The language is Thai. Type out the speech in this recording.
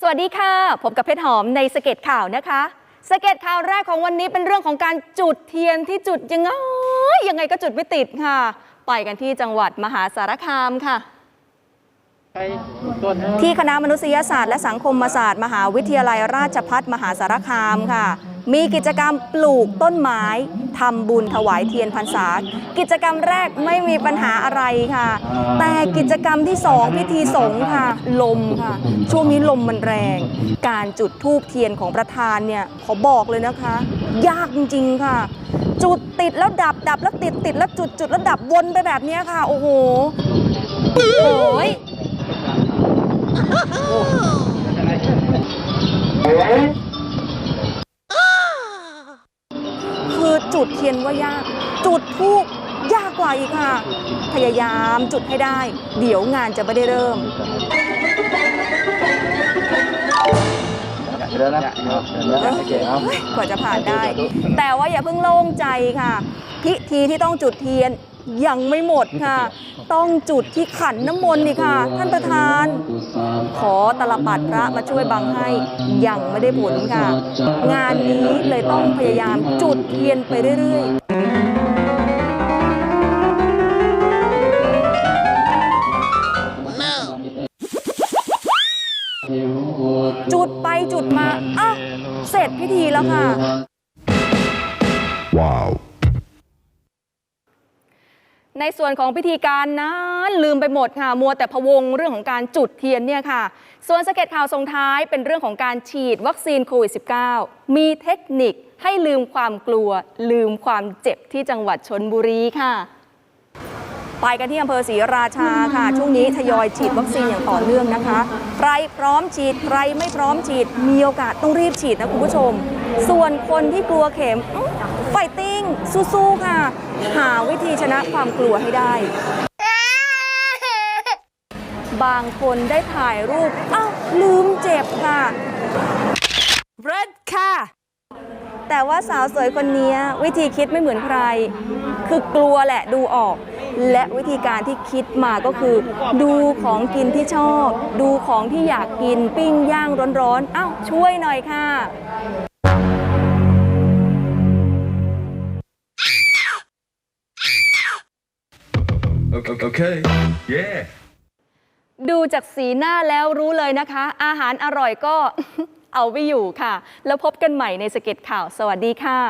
สวัสดีค่ะพบกับเพชรหอมในสเก็ตข่าวนะคะ สเก็ตข่าวแรกของวันนี้เป็นเรื่องของการจุดเทียนที่จุดยังไงยังไงก็จุดไม่ติดค่ะ ไปกันที่จังหวัดมหาสารคามค่ะ ที่คณะมนุษยศาสตร์และสังคมศาสตร์ มหาวิทยาลัยราชพัฒมหาสารคามค่ะ มีกิจกรรมปลูกต้นไม้ทำบุญถวายเทียนพรรษา กิจกรรมแรกไม่มีปัญหาอะไรค่ะ แต่กิจกรรมที่สองพิธีสงฆ์ค่ะ ลมค่ะ ช่วงนี้ลมมันแรง การจุดธูปเทียนของประธานเนี่ยขอบอกเลยนะคะ ยากจริงๆค่ะ จุดติดแล้วดับดับแล้วติดติดแล้วจุดจุดแล้วดับวนไปแบบนี้ค่ะ โอ้โหโอ้ย จุดเทียนว่ายาก จุดทูบยากกว่าอีกค่ะ พยายามจุดให้ได้ เดี๋ยวงานจะไม่ได้เริ่มเดี๋ยวนะเดี๋ยวนะโอเคเอาเฮ้ยกว่าจะผ่านได้ แต่ว่าอย่าเพิ่งโล่งใจค่ะ พิธีที่ต้องจุดเทียน ยังไม่หมดค่ะ ต้องจุดที่ขันน้ำมนต์นี่ค่ะ ท่านประธาน ขอตลปัดพระมาช่วยบังให้ยังไม่ได้ผลค่ะ งานนี้เลยต้องพยายามจุดเทียนไปเรื่อยๆจุดไปจุดมาอ้าวเสร็จพิธีแล้วค่ะ ในส่วนของพิธีการนั้นลืมไปหมดค่ะ มัวแต่พะวงเรื่องของการจุดเทียนเนี่ยค่ะ ส่วนสเก็ตข่าวส่งท้ายเป็นเรื่องของการฉีดวัคซีนโควิด -19 มีเทคนิคให้ลืมความกลัว ลืมความเจ็บที่จังหวัดชนบุรีค่ะ ไปกันที่อำเภอศรีราชาค่ะ ช่วงนี้ทยอยฉีดวัคซีนอย่างต่อเนื่องนะคะ ใครพร้อมฉีด ใครไม่พร้อมฉีด มีโอกาสต้องรีบฉีดนะคุณผู้ชม ส่วนคนที่กลัวเข็มไฟติ้งสู้ๆค่ะ หาวิธีชนะความกลัวให้ได้ บางคนได้ถ่ายรูป อ้าวลืมเจ็บค่ะเริ่ค่ะ แต่ว่าสาวสวยคนนี้วิธีคิดไม่เหมือนใคร คือกลัวแหละดูออก และวิธีการที่คิดมาก็คือ ดูของกินที่ชอบ ดูของที่อยากกินปิ้งย่างร้อนๆอ้าวช่วยหน่อยค่ะ Okay. okay. Yeah. ดูจากสีหน้าแล้วรู้เลยนะคะ อาหารอร่อยก็เอาไม่อยู่ค่ะ แล้วพบกันใหม่ในสเก็ตข่าว สวัสดีค่ะ